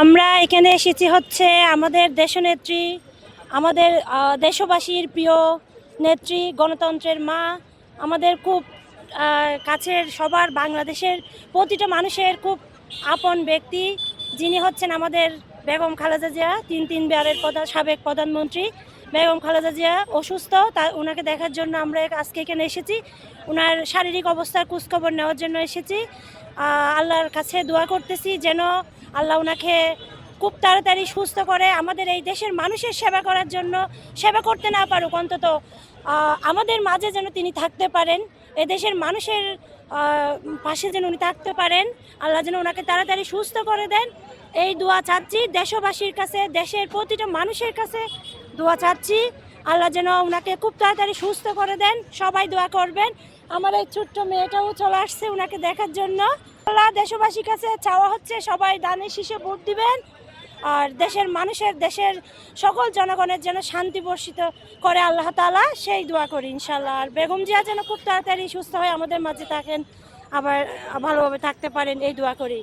আমরা এখানে এসেছি হচ্ছে আমাদের দেশনেত্রী, আমাদের দেশবাসীর প্রিয় নেত্রী, গণতন্ত্রের মা, আমাদের খুব কাছের সবার বাংলাদেশের প্রতিটা মানুষের খুব আপন ব্যক্তি। যিনি হচ্ছেন আমাদের বেগম খালেদা জিয়া, তিন তিনবারের প্রধান সাবেক প্রধানমন্ত্রী। বেগম খালেদা জিয়া অসুস্থ, তা ওনাকে দেখার জন্য আমরা আজকে এখানে এসেছি। ওনার শারীরিক অবস্থার খোঁজখবর নেওয়ার জন্য এসেছি। আল্লাহর কাছে দোয়া করতেছি যেন আল্লাহ ওনাকে খুব তাড়াতাড়ি সুস্থ করে আমাদের এই দেশের মানুষের সেবা করার জন্য সেবা করতে না পারুক, অন্তত আমাদের মাঝে যেন তিনি থাকতে পারেন, এ দেশের মানুষের পাশে যেন উনি থাকতে পারেন, আল্লাহ যেন ওনাকে তাড়াতাড়ি সুস্থ করে দেন। এই দোয়া চাচ্ছি দেশবাসীর কাছে, দেশের প্রতিটা মানুষের কাছে দোয়া চাচ্ছি। আল্লাহ যেন ওনাকে খুব তাড়াতাড়ি সুস্থ করে দেন, সবাই দোয়া করবেন। আমার এই ছোট্ট মেয়েটাও চলে আসছে ওনাকে দেখার জন্য। দেশবাসীর কাছে চাওয়া হচ্ছে সবাই দানের শীষে ভোট দিবেন আর দেশের মানুষের, দেশের সকল জনগণের যেন শান্তি বর্ষিত করে আল্লাহ তালা সেই দোয়া করি ইনশাল্লাহ আর বেগম জিয়া যেন খুব তাড়াতাড়ি সুস্থ হয়ে আমাদের মাঝে থাকেন, আবার ভালোভাবে থাকতে পারেন, এই দোয়া করি।